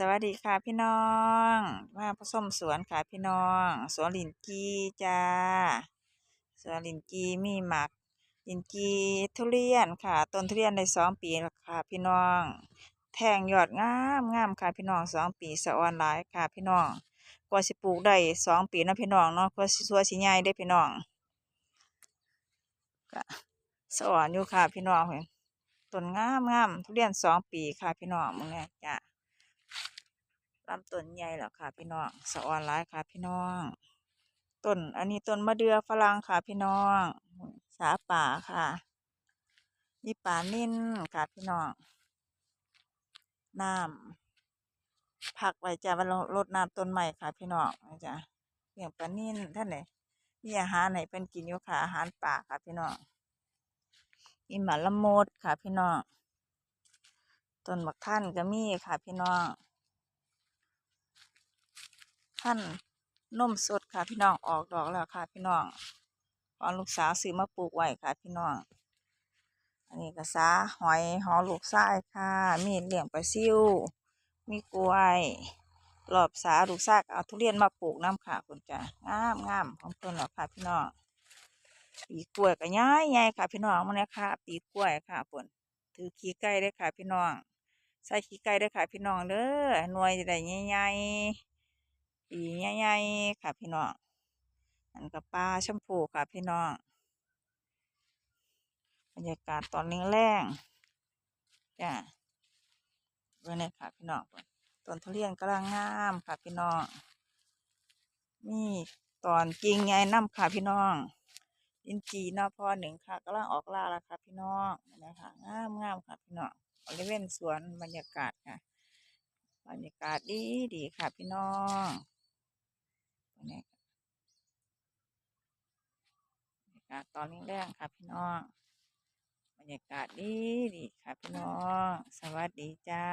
สวัสดีค่ะพี่น้องมาผสมสวนค่ะพี่น้อง สวนลินจีจ้า สวนลินจีมีหมักลินจีทุเรียนค่ะ ต้นทุเรียนได้สองปีแล้วค่ะพี่น้อง แทงยอดงามงามค่ะพี่น้องสองปีสะออนหลายค่ะพี่น้อง กว่าสิปลูกได้สองปีนะพี่น้องเนาะกว่าสิสวยสิใหญ่ได้พี่น้องก็สะออนอยู่ค่ะพี่น้องเพิ่นต้นงามงามทุเรียนสองปีค่ะพี่น้องมึงเนี่ยจ้ะ ลำต้นใหญ่แล้วค่ะ พี่น้องสะออนหลายค่ะ พี่น้องต้นอันนี้ต้นมะเดื่อฝรั่งค่ะ พี่น้องสาป่าค่ะมีป่านิ่นค่ะ พี่น้องน้ำผักไว้จ้ะวันรดน้ำต้นใหม่ค่ะ พี่น้องนะจ้ะเลี้ยงปลานิ่นท่านไหนมีอาหารไหนเป็นกินอยู่ค่ะอาหารป่าค่ะ พี่น้องมีหมาละโมดค่ะ พี่น้องต้นมะท่านก็มีค่ะ พี่น้อง ท่านนมสดค่ะพี่น้องออกดอกแล้วค่ะ พี่น้องตอนลูกสาวซื้อมาปลูกไว้ค่ะ พี่น้อง อันนี้ก็สาหอยหอลูกทรายค่ะ มีเหลี้ยงปลาซิวมีกล้วยรอบสาลูกซากเอาทุเรียนมาปลูกน้ำค่ะคุณจ้ะงามงามของต้นแล้วค่ะพี่น้องปีกล้วยก็ย้ายใหญ่ค่ะ พี่น้องมันเนี่ยค่ะปีกล้วยค่ะฝนถือขี้ไก่ได้ค่ะ พี่น้องใส่ขี้ไก่ได้ค่ะ พี่น้องเด้อหน่วยจะได้ใหญ่ๆ ปีใหญ่ๆค่ะพี่น้องอันกับปลาชมพูค่ะพี่น้องบรรยากาศตอนนี้แรงจ้ะเบิ่งเนี่ยค่ะพี่น้องต้นทุเรียนกำลังงามค่ะพี่น้องนี่ตอนกิ่งใหญ่น้ำค่ะพี่น้องลินจีนาพอหนึ่งค่ะกำลังออกล่าแล้วค่ะพี่น้องนะคะงามงามค่ะพี่น้องบริเวณสวนบรรยากาศค่ะ บรรยากาศดีดีค่ะพี่น้อง เนี่ยบรรยากาศตอนนี้แรงค่ะพี่น้องบรรยากาศดีดีค่ะพี่น้อง สวัสดีจ้า